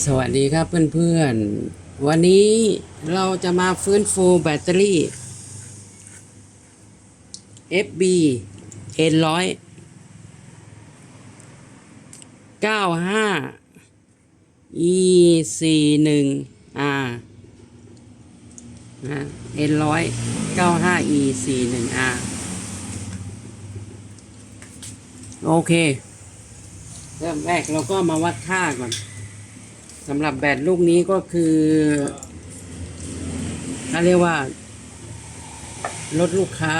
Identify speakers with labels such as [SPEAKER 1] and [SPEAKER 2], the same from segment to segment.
[SPEAKER 1] สวัสดีครับเพื่อนๆ วันนี้เราจะมาฟื้นฟูแบตเตอรี่ FB N100 95 E41R นะ N100 95 E41R โอเค เริ่มแรกเราก็มาวัดค่าก่อน สำหรับแบตลูกนี้ก็คือเขาเรียกว่า รถลูกค้า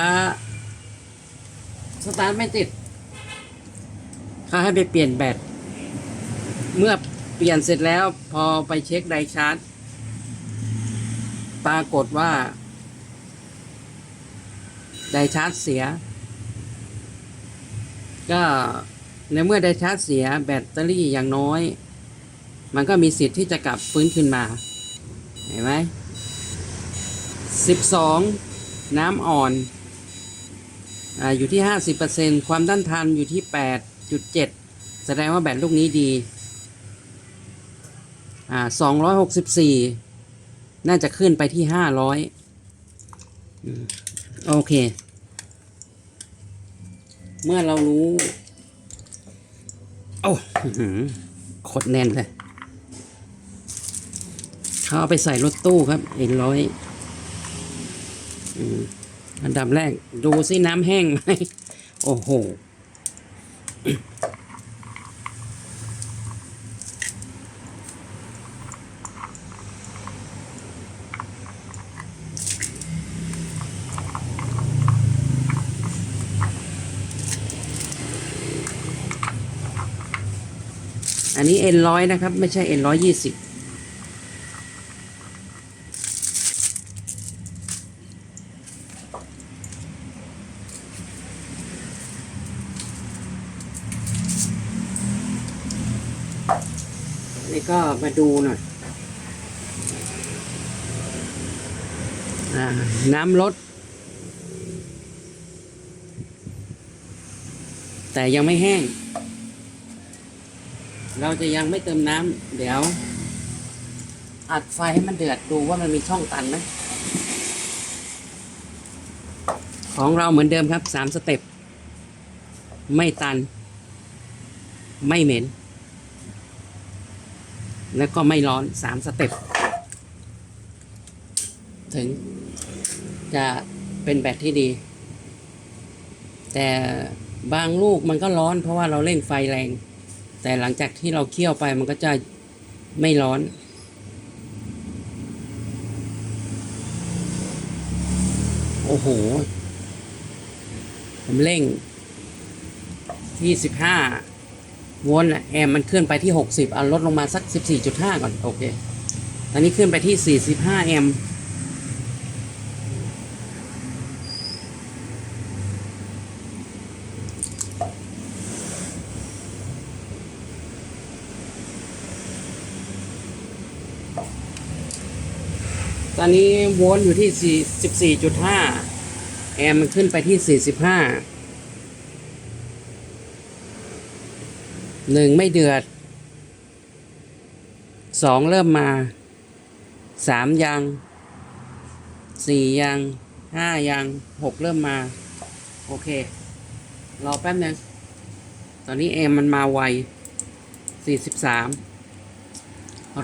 [SPEAKER 1] สตาร์ทไม่ติดเขาให้ไปเปลี่ยนแบตเมื่อเปลี่ยนเสร็จแล้วพอไปเช็คไดชาร์จ ปรากฏว่า ไดชาร์จเสีย ก็ในเมื่อไดชาร์จเสียแบตเตอรี่อย่างน้อย มันก็มีสิทธิ์ที่จะกลับฟื้นขึ้นมา เห็นไหมสิบสองน้ำอ่อนอาอยู่ที่ห้าสิบเปอร์เซ็นความต้านทานอยู่ที่แปดจุดเจ็ดแสดงว่าแบตลูกนี้ดีอ่าสองร้อยหกสิบสี่น่าจะขึ้นไปที่ห้าร้อยโอเค เมื่อเรารู้ โอ้อื้อหือโคตรแน่นเลย เขาเอาไปใส่รถตู้ครับเอ็นร้อยอันดับแรก ดูสิน้ำแห้งไหม โอ้โห อันนี้เอ็นร้อยนะครับ ไม่ใช่เอ็นร้อยยี่สิบ นี่ก็ มาดูหน่อยอน้ำลด แต่ยังไม่แห้ง เราจะยังไม่เติมน้ำเดี๋ยว อัดไฟให้มันเดือดดูว่ามันมีช่องตันไหมของเราเหมือนเดิมครับสามสเต็ป ไม่ตัน ไม่เหม็น แล้วก็ไม่ร้อนสามสเต็ปถึงจะเป็นแบตที่ดี แต่บางลูกมันก็ร้อนเพราะว่าเราเล่นไฟแรง แต่หลังจากที่เราเคี่ยวไปมันก็จะไม่ร้อน โอ้โห ผมเร่งที่สิบห้า โวลต์อะแอมมันขึ้นไปที่ 60เอาลดลงมาสัก 14.5 ก่อน โอเค ตอนนี้ขึ้นไปที่ 45 แอมตอนนี้โวลต์อยู่ที่14.5 แอมมันขึ้นไปที่ 45 หนึ่งไม่เดือดสองเริ่มมาสามยังสี่ยังห้ายังหกเริ่มมา โอเค รอแป๊บนึงตอนนี้เอมมันมาไวสี่สิบสาม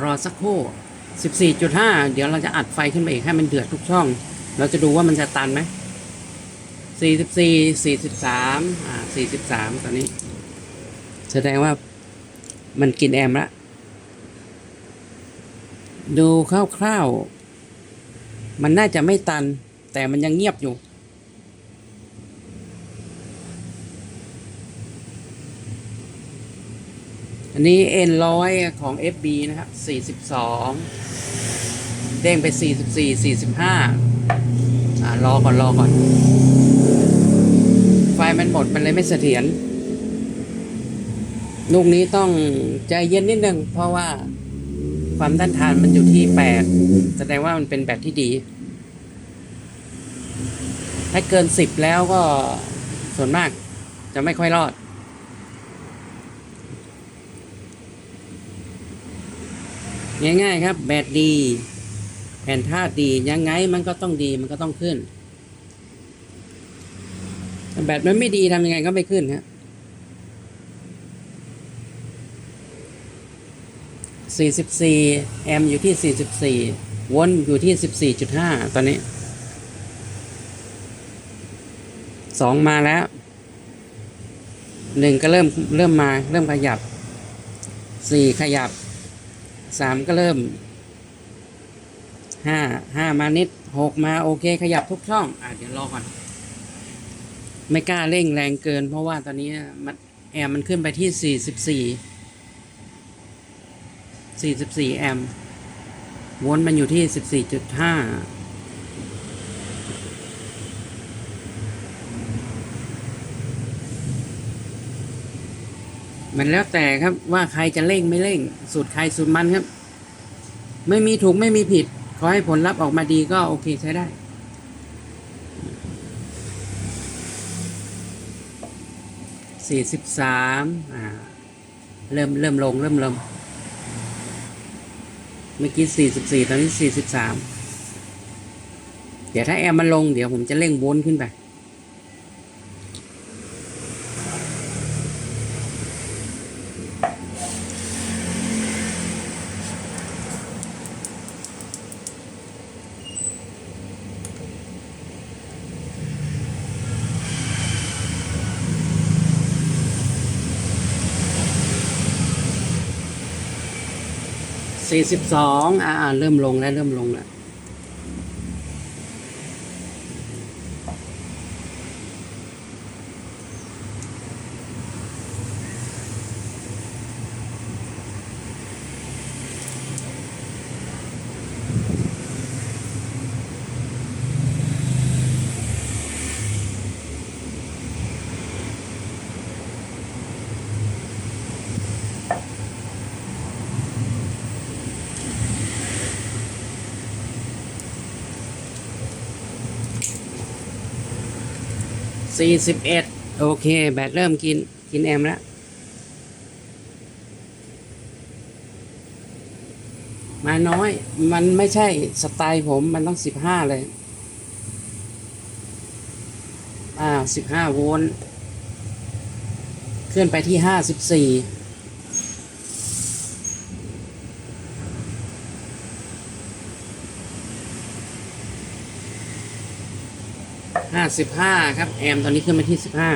[SPEAKER 1] รอสักครู่สิบสี่จุดห้าเดี๋ยวเราจะอัดไฟขึ้นไปอีกให้มันเดือดทุกช่อง เราจะดูว่ามันจะตันไหมสี่สิบสี่สี่สิบสามอ่าสี่สิบสามตอนนี้ แสดงว่ามันกินแอมละ ดูคร่าวๆ มันน่าจะไม่ตัน แต่มันยังเงียบอยู่ อันนี้เอ็นร้อยของ FB นะครับ 42 เด้งไป 44 45 อ่ารอก่อน รอก่อน ไฟมันหมด มันเลยไม่เสถียร ลูกนี้ต้องใจเย็นนิดนึงเพราะว่าความต้านทานมันอยู่ที่แปดแสดงว่ามันเป็นแบตที่ดี ถ้าเกินสิบแล้วก็ส่วนมากจะไม่ค่อยรอด ง่ายๆครับ แบตดี แผ่นธาตุดียังไงมันก็ต้องดีมันก็ต้องขึ้น แบตมันไม่ดีทำยังไงก็ไม่ขึ้นครับ 44 แอมป์อยู่ที่ 44 โวลต์อยู่ที่ 14.5 ตอนนี้สองมาแล้วหนึ่งก็เริ่มเริ่มมาเริ่มขยับสี่ขยับสามก็เริ่มห้าห้ามานิดหกมาโอเค ขยับทุกช่อง อะเดี๋ยวรอก่อน ไม่กล้าเร่งแรงเกิน เพราะว่าตอนนี้มันแอมป์มันขึ้นไปที่สี่ สิบสี่สิบสี่แอมป์โวลต์มันอยู่ที่สิบสี่จุดห้ามันแล้วแต่ครับว่าใครจะเร่งไม่เร่ง สูตรใครสูตรมันครับ ไม่มีถูกไม่มีผิด ขอให้ผลลัพธ์ออกมาดีก็โอเคใช้ได้ สี่สิบสามอ่า เริ่มเริ่มลงเริ่มลง เมื่อกี้สี่สิบสี่ตอนนี้สี่สิบสามเดี๋ยวถ้าแอร์มันลงเดี๋ยวผมจะเร่งวนขึ้นไป สี่สิบสองอ่าอ่าเริ่มลงแล้วเริ่มลงแล้ว สี่สิบเอ็ดโอเค แบตเริ่มกิน กินแอมแล้ว มาน้อย มันไม่ใช่สไตล์ผม มันต้องสิบห้าเลย อ่าสิบห้าโวลต์เคลื่อนไปที่ห้าสิบสี่ ห้าสิบห้าครับ แอมตอนนี้ขึ้นมาที่สิบห้า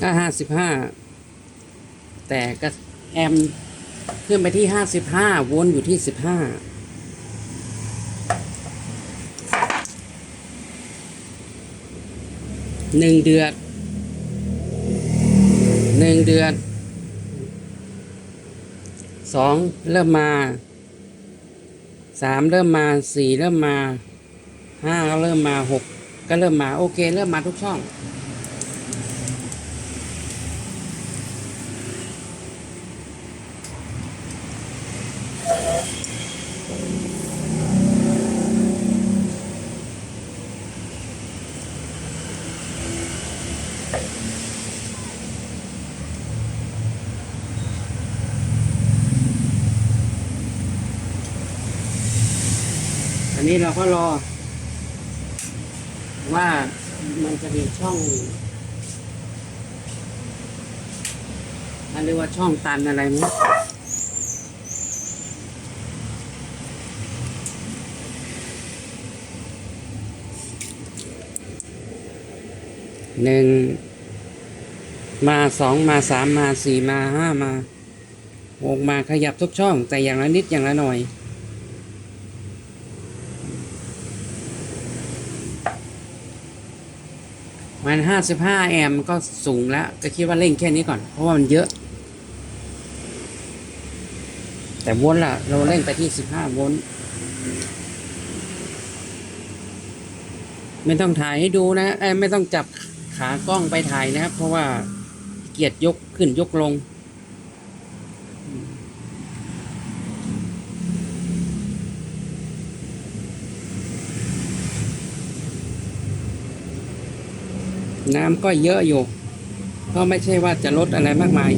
[SPEAKER 1] ก็ห้าสิบห้าแต่ก็แอมขึ้นไปที่ห้าสิบห้าวนอยู่ที่สิบห้าหนึ่งเดือนหนึ่งเดือนสองเริ่มมาสามเริ่มมาสี่เริ่มมา ห้าก็เริ่มมาหกก็เริ่มมาโอเค เริ่มมาทุกช่อง อันนี้เราก็รอ ว่ามันจะมีช่องอันเรียกว่าช่องตันอะไรไหมหนึ่งมาสองมาสามมาสี่มาห้ามาหกมาขยับทุกช่อง แต่อย่างละนิดอย่างละหน่อย มันห้าสิบห้าแอมป์ก็สูงแล้วจะคิดว่าเร่งแค่นี้ก่อน เพราะว่ามันเยอะ แต่โวลต์ล่ะ เราเร่งไปที่สิบห้าโวลต์ไม่ต้องถ่ายให้ดูนะไม่ต้องจับขากล้องไปถ่ายนะครับ เพราะว่าเกียร์ยกขึ้นยกลง น้ำก็เยอะอยู่ ก็ไม่ใช่ว่าจะลดอะไรมากมาย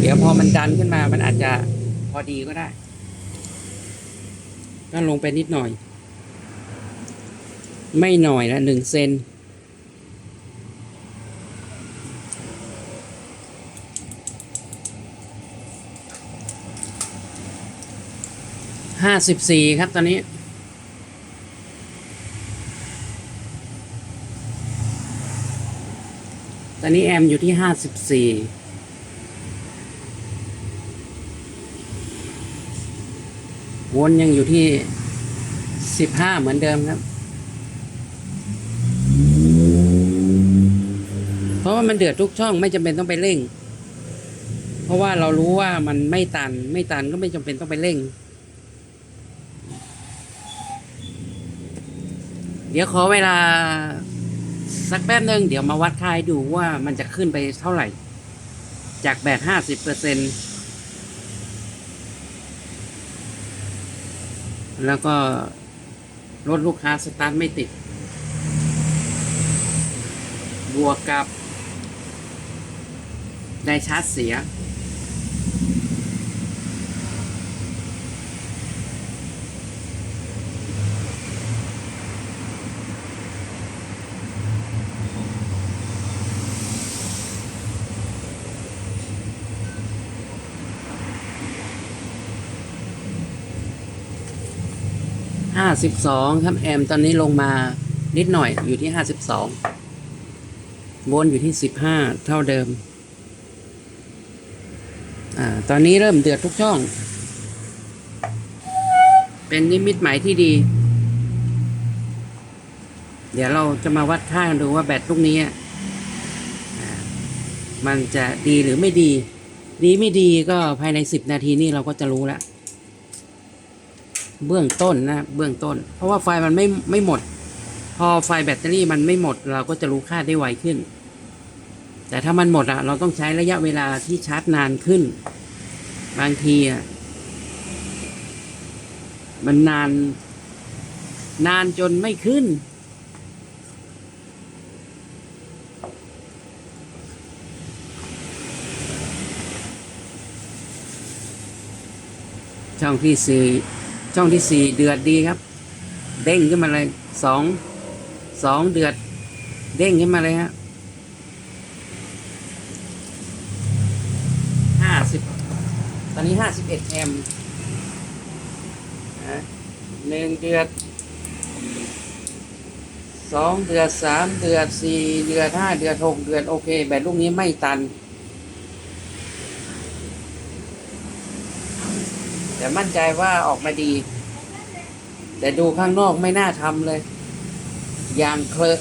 [SPEAKER 1] เดี๋ยวพอมันดันขึ้นมามันอาจจะพอดีก็ได้ ก็ลงไปนิดหน่อย ไม่หน่อยละหนึ่งเซนห้าสิบสี่ครับตอนนี้ อนนี้แอมอยู่ที่ห้าสิบสี่วนยังอยู่ที่สิบห้าเหมือนเดิมครับ เพราะว่ามันเดือดทุกช่องไม่จำเป็นต้องไปเร่ง เพราะว่าเรารู้ว่ามันไม่ตัน ไม่ตันก็ไม่จำเป็นต้องไปเร่ง เดี๋ยวขอเวลา สักแป๊บหนึ่งเดี๋ยวมาวัดค่ายดูว่ามันจะขึ้นไปเท่าไหร่ จากแบตห้าสิบเปอร์เซ็นแล้วก็รถลูกค้าสตาร์ทไม่ติด บวกกับ ได้ชาร์จเสีย ห้าสิบสองครับแอมตอนนี้ลงมานิดหน่อยอยู่ที่ห้าสิบสองวนอยู่ที่สิบห้าเท่าเดิม อ่า ตอนนี้เริ่มเดือดทุกช่อง เป็นนิมิตหมายที่ดี เดี๋ยวเราจะมาวัดค่ากันดูว่าแบตลูกนี้มันจะดีหรือไม่ดี ดีไม่ดีก็ภายในสิบนาทีนี้เราก็จะรู้แล้ว เบื้องต้นนะเบื้องต้น เพราะว่าไฟมันไม่ไม่หมด พอไฟแบตเตอรี่มันไม่หมด เราก็จะรู้ค่าได้ไวขึ้น แต่ถ้ามันหมดอะเราต้องใช้ระยะเวลาที่ชาร์จนานขึ้น บางทีอะมันนาน นานจนไม่ขึ้น ช่องที่สี่ ช่องที่สี่เดือดดีครับ เด้งขึ้นมาเลยสองสองเดือด เด้งขึ้นมาเลยฮะห้าสิบตอนนี้ห้าสิบเอ็ดแอมป์นะหนึ่งเดือดสองเดือดสามเดือดสี่เดือดห้าเดือดหกเดือดโอเค แบตลูกนี้ไม่ตัน แต่มั่นใจว่าออกมาดี แต่ดูข้างนอกไม่น่าทำเลย ยางเคลอะ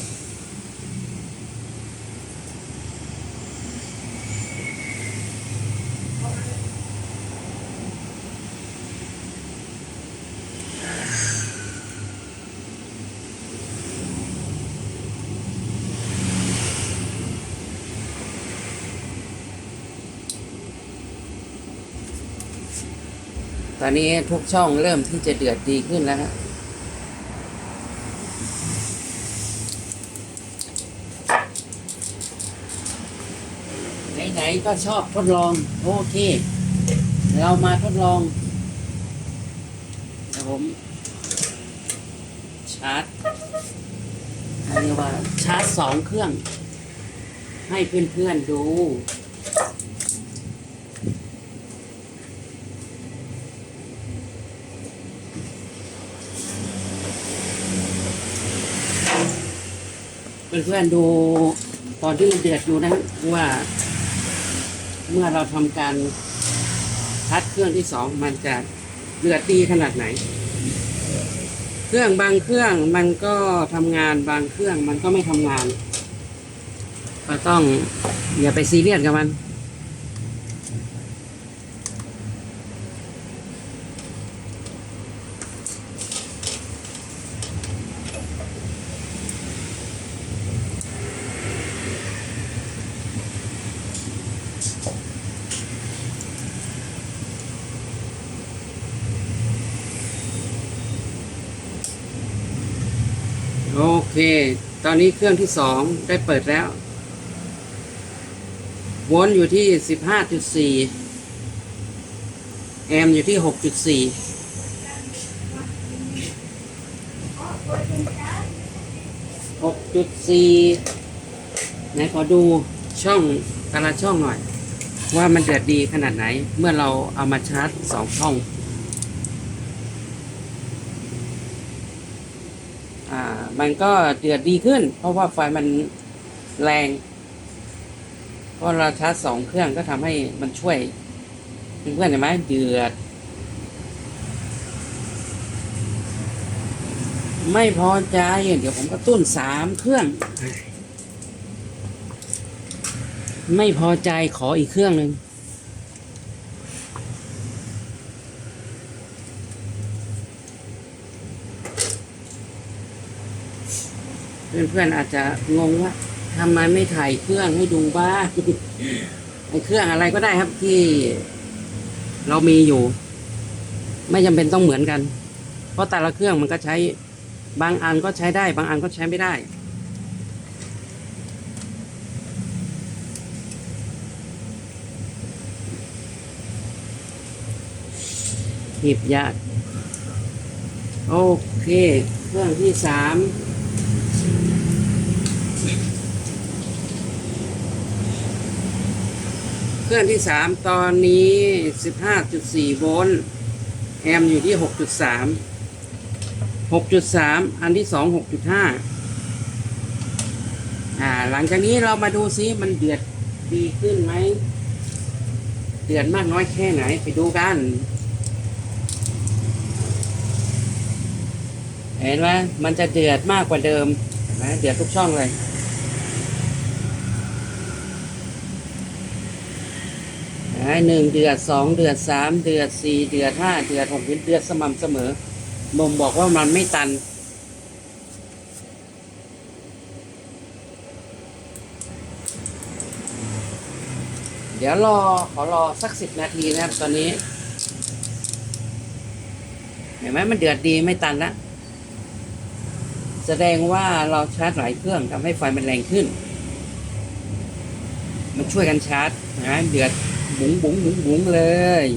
[SPEAKER 1] อนนี้ทุกช่องเริ่มที่จะเดือดดีขึ้นแล้วฮะไหนๆก็ชอบทดลองโอเค เรามาทดลองเดี๋ยวผมชาร์จเรียกว่าชาร์จสองเครื่อง ให้เพื่อนๆดู เพื่อนๆดูตอนที่มันเดือดอยู่นะว่า เมื่อเราทำการทัดเครื่องที่สองมันจะเดือดดีขนาดไหน เครื่องบางเครื่องมันก็ทำงานบางเครื่องมันก็ไม่ทำงาน ก็ต้องอย่าไปซีเรียสกับมัน เค ตอนนี้เครื่องที่สองได้เปิดแล้ววลต์อยู่ที่สิบห้าจุดสี่แอมอยู่ที่หกจุดสี่หกจุดสี่ไหนขอดูช่องแต่ละช่องหน่อย ว่ามันเดือดดีขนาดไหนเมื่อเราเอามาชาร์จสองช่อง มันก็เดือดดีขึ้น เพราะว่าไฟมันแรงเพราะเราชาร์จสองเครื่องก็ทำให้มันช่วยเพื่อนๆเห็นไหมเดือด ไม่พอใจเดี๋ยวผมก็ตุ้นสามเครื่อง ไม่พอใจขออีกเครื่องหนึ่ง เพื่อนๆอาจจะงงว่าทำไมไม่ถ่ายเครื่องให้ดูบ้างไอ้เครื่องอะไรก็ได้ครับที่เรามีอยู่ ไม่จำเป็นต้องเหมือนกัน เพราะแต่ละเครื่องมันก็ใช้บางอันก็ใช้ได้ บางอันก็ใช้ไม่ได้หีบยาดโอเค เครื่องที่สาม เครื่องที่สามตอนนี้สิบห้าจุดสี่โวลต์แอมอยู่ที่หกจุดสามหกจุดสามอันที่สองหกจุดห้าอ่า หลังจากนี้เรามาดูซิมันเดือดดีขึ้นไหม เดือดมากน้อยแค่ไหนไปดูกันเห็นไหมมันจะเดือดมากกว่าเดิมเห็นไหมเดือดทุกช่องเลยอ่า หนึ่งเดือดสองเดือดสามเดือดสี่เดือดห้าเดือดหกเดือดสม่ำเสมอบ่งบอกว่ามันไม่ตัน เดี๋ยวรอขอรอสักสิบนาทีนะครับ ตอนนี้ เห็นไหมมันเดือดดีไม่ตันละแสดงว่าเราชาร์จหลายเครื่องทำให้ไฟมันแรงขึ้น มันช่วยกันชาร์จนะเดือด บุ๋งบุ๋งบุ๋งบุ๋งเลย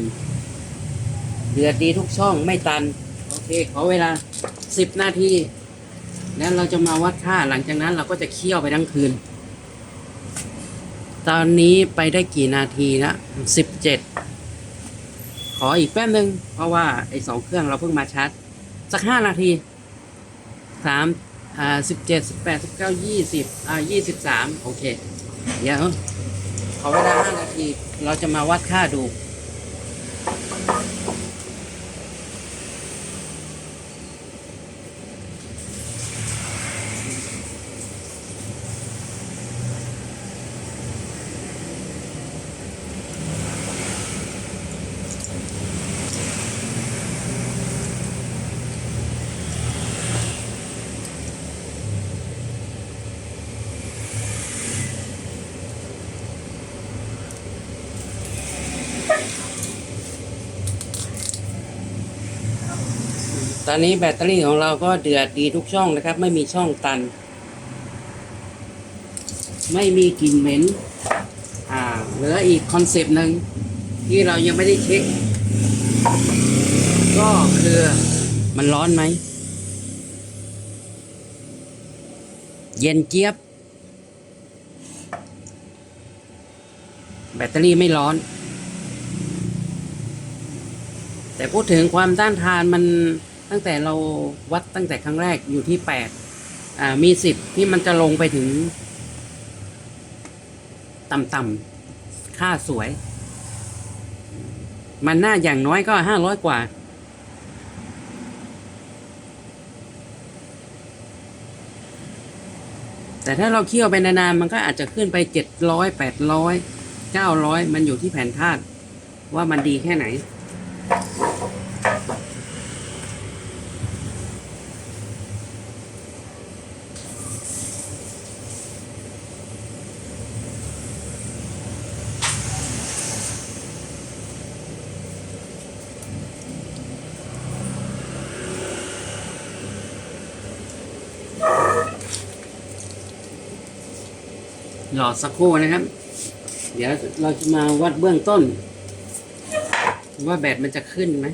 [SPEAKER 1] เดือดดีทุกช่องไม่ตัน โอเค ขอเวลาสิบนาที แล้วเราจะมาวัดค่าหลังจากนั้นเราก็จะเคี่ยวไปทั้งคืน ตอนนี้ไปได้กี่นาทีละสิบเจ็ดขออีกแป๊บนึง เพราะว่าไอ้สองเครื่องเราเพิ่งมาชาร์จ สักห้านาทีสามอ่าสิบเจ็ดสิบแปดสิบเก้ายี่สิบอ่ายี่สิบสามโอเค เดี๋ยว ขอเวลาห้านาที เราจะมาวัดค่าดู อนนี้แบตเตอรี่ของเราก็เดือดดีทุกช่องนะครับ ไม่มีช่องตัน ไม่มีกลิ่นเหม็นอ่าเหลืออีกคอนเซปต์หนึ่งที่เรายังไม่ได้เช็ค ก็คือมันร้อนไหม เย็นเจี๊ยบ แบตเตอรี่ไม่ร้อน แต่พูดถึงความต้านทานมัน ตั้งแต่เราวัดตั้งแต่ครั้งแรกอยู่ที่แปดอ่ามีสิบที่มันจะลงไปถึง ต่ำๆค่าสวย มันน่าอย่างน้อยก็ห้าร้อยกว่า แต่ถ้าเราเคี่ยวไปนานๆมันก็อาจจะขึ้นไปเจ็ดร้อยแปดร้อยเก้าร้อยมันอยู่ที่แผนธาตุว่ามันดีแค่ไหน หลอดสักครู่นะครับ เดี๋ยวเราจะมาวัดเบื้องต้น ว่าแบตมันจะขึ้นไหม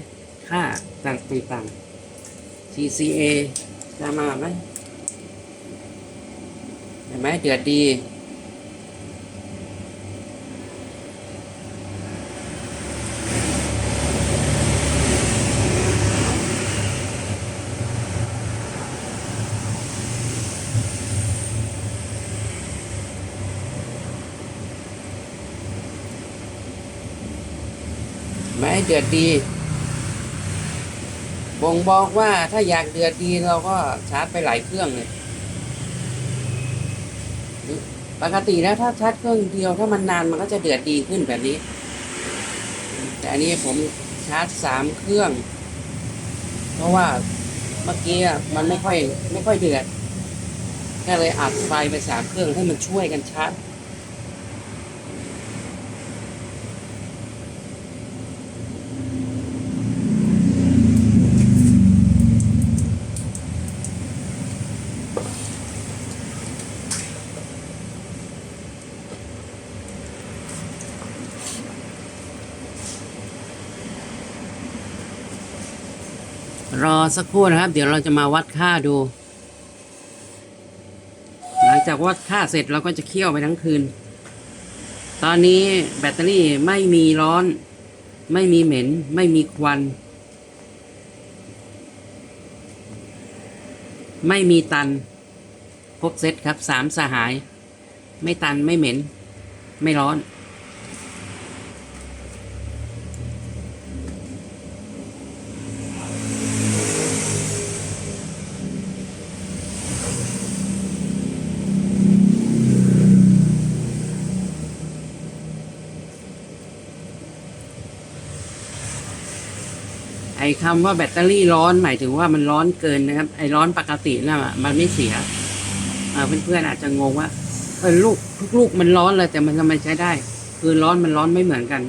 [SPEAKER 1] ค่าต่างๆ TCA จะมาไหมเห็นไหมเดือดดี ไม่เดือดดี บ่งบอกว่าถ้าอยากเดือดดีเราก็ชาร์จไปหลายเครื่องเลยปกติแล้วถ้าชาร์จเครื่องเดียวถ้ามันนานมันก็จะเดือดดีขึ้นแบบนี้ แต่อันนี้ผมชาร์จสามเครื่อง เพราะว่าเมื่อกี้มันไม่ค่อยไม่ค่อยเดือดก็เลยอัดไฟไปสามเครื่องให้มันช่วยกันชาร์จ รอสักครู่นะครับ เดี๋ยวเราจะมาวัดค่าดู หลังจากวัดค่าเสร็จเราก็จะเคี่ยวไปทั้งคืน ตอนนี้แบตเตอรี่ไม่มีร้อน ไม่มีเหม็น ไม่มีควัน ไม่มีตัน ครบเซตครับสามสหาย ไม่ตันไม่เหม็น ไม่ร้อน ไอ้คำว่าแบตเตอรี่ร้อนหมายถึงว่ามันร้อนเกินนะครับ ไอ้ร้อนปกติน่ะมันไม่เสียเพื่อนๆอาจจะงงว่าเออลูกทุกลูกมันร้อนเลยแต่มันทำไมใช้ได้ คือร้อนมันร้อนไม่เหมือนกัน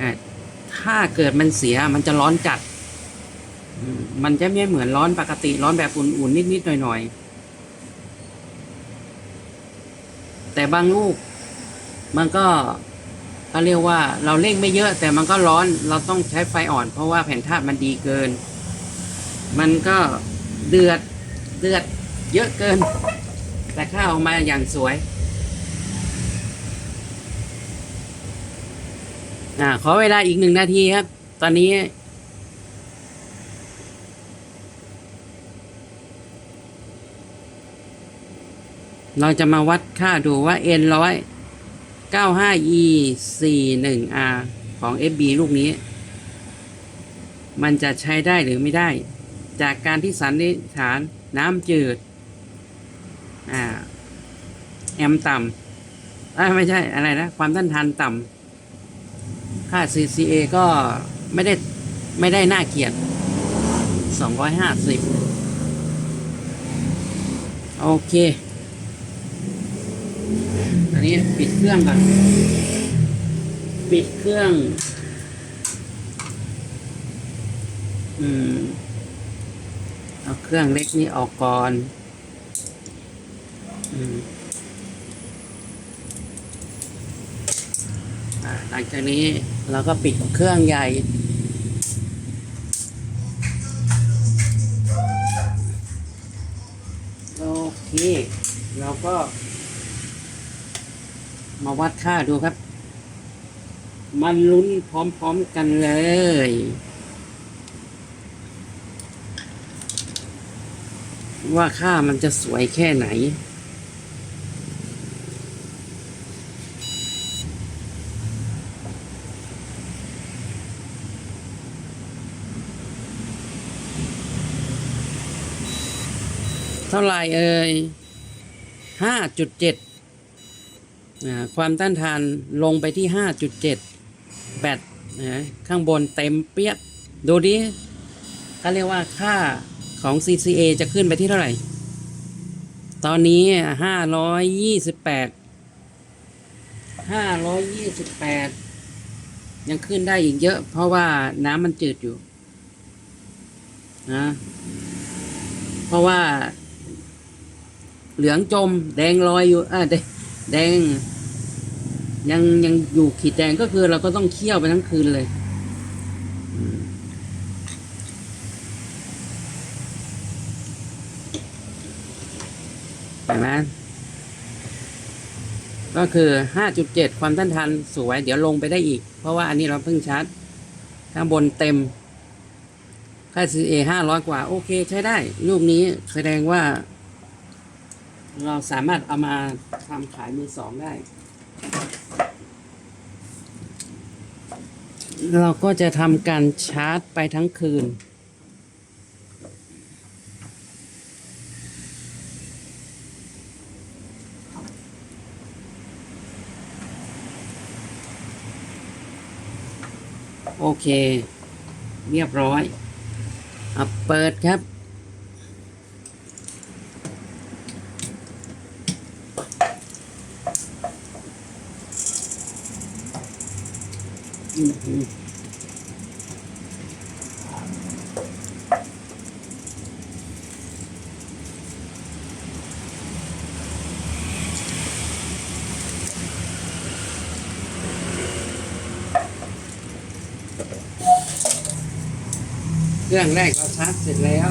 [SPEAKER 1] อ่าถ้าเกิดมันเสียมันจะร้อนจัด มันจะไม่เหมือนร้อนปกติ ร้อนแบบอุ่นๆนิดๆหน่อยๆแต่บางลูกมันก็ ก็เรียกว่าเราเร่งไม่เยอะแต่มันก็ร้อนเราต้องใช้ไฟอ่อน เพราะว่าแผ่นธาตุมันดีเกิน มันก็เดือดเดือดเยอะเกิน แต่ข้าออกมาอย่างสวยอ่าขอเวลาอีกหนึ่งนาทีครับ ตอนนี้เราจะมาวัดค่าดูว่า n ร้อย 95e 41r ของ FB ลูกนี้ มันจะใช้ได้หรือไม่ได้ จากการที่สันนิษฐานน้ำจืด อ่า แอมต่ำไม่ใช่อะไรนะ ความต้านทานต่ำค่า CCA ก็ไม่ได้ไม่ได้น่าเกลียด 250 โอเค อันนี้ปิดเครื่องก่อน ปิดเครื่อง อืม เอาเครื่องเล็กนี้ออกก่อน อืมอหลังจากนี้เราก็ปิดเครื่องใหญ่โอเคเราก็ มาวัดค่าดูครับ มันลุ้นพร้อมๆกันเลย ว่าค่ามันจะสวยแค่ไหนเท่าไรเอ่ยห้าจุดเจ็ด ความต้านทานลงไปที่ 5.7 แบตนะข้างบนเต็มเปียะดูดิก็เรียกว่าค่าของ CCA จะขึ้นไปที่เท่าไหร่ ตอนนี้ 528 528 ยังขึ้นได้อีกเยอะ เพราะว่าน้ำมันจืดอยู่นะเพราะว่า เหลืองจมแดงลอยอยู่อ่าแดง แดง ยังยังอยู่ขีดแดงก็คือเราก็ต้องเคี่ยวไปทั้งคืนเลยอืมเห็นไหมก็คือ 5.7 ความต้านทานสวย เดี๋ยวลงไปได้อีก เพราะว่าอันนี้เราเพิ่งชาร์จข้างบนเต็ม ค่า CA 500 กว่า โอเคใช้ได้ รูปนี้แสดงว่า เราสามารถเอามาทำขายมือสองได้ เราก็จะทำการชาร์จไปทั้งคืน โอเค เรียบร้อยเอาเปิดครับ อืมอืมเครื่องแรกเราชาร์จเสร็จแล้ว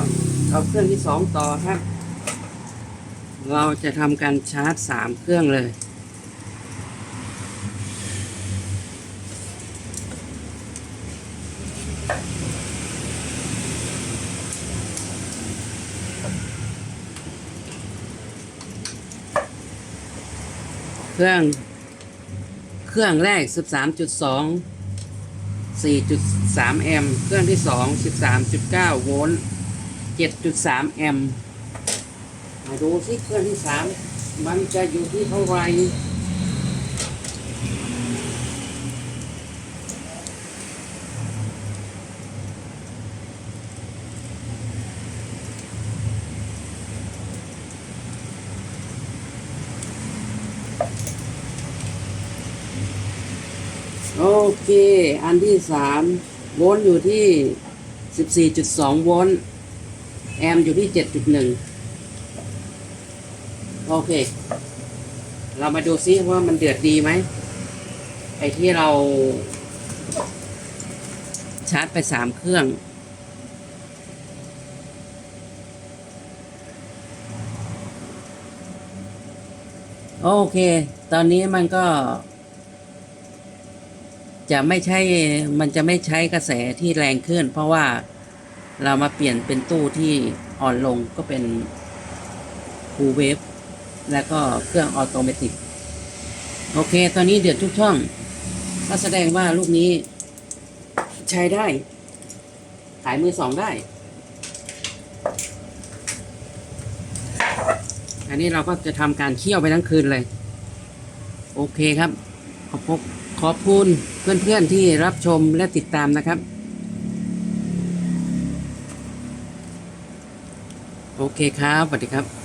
[SPEAKER 1] เอาเครื่องที่สองต่อครับ เราจะทำการชาร์จสามเครื่องเลย เครื่อง เครื่องแรก 13.2 4.3 แอมป์ เครื่องที่ 2 13.9 โวลต์ 7.3 แอมป์ มาดูสิเครื่องที่ 3 มันจะอยู่ที่เท่าไหร่โอ เคอันที่3โวลต์อยู่ที่14.2โวลต์แอมป์อยู่ที่7.1โอเค เรามาดูซิว่ามันเดือดดีไหมไอที่เรา ชาร์จไปสามเครื่อง โอเค ตอนนี้มันก็ จะไม่ใช่มันจะไม่ใช้กระแสที่แรงขึ้น เพราะว่าเรามาเปลี่ยนเป็นตู้ที่อ่อนลงก็เป็นฟูเวฟแล้วก็เครื่องออโตเมติกโอเค ตอนนี้เดือดทุกช่องก็แสดงว่าลูกนี้ใช้ได้ ขายมือสองได้ อันนี้เราก็จะทำการเคี่ยวไปทั้งคืนเลย โอเคครับ ขอบคุณ ขอบคุณเพื่อนๆที่รับชมและติดตามนะครับ โอเคครับสวัสดีครับ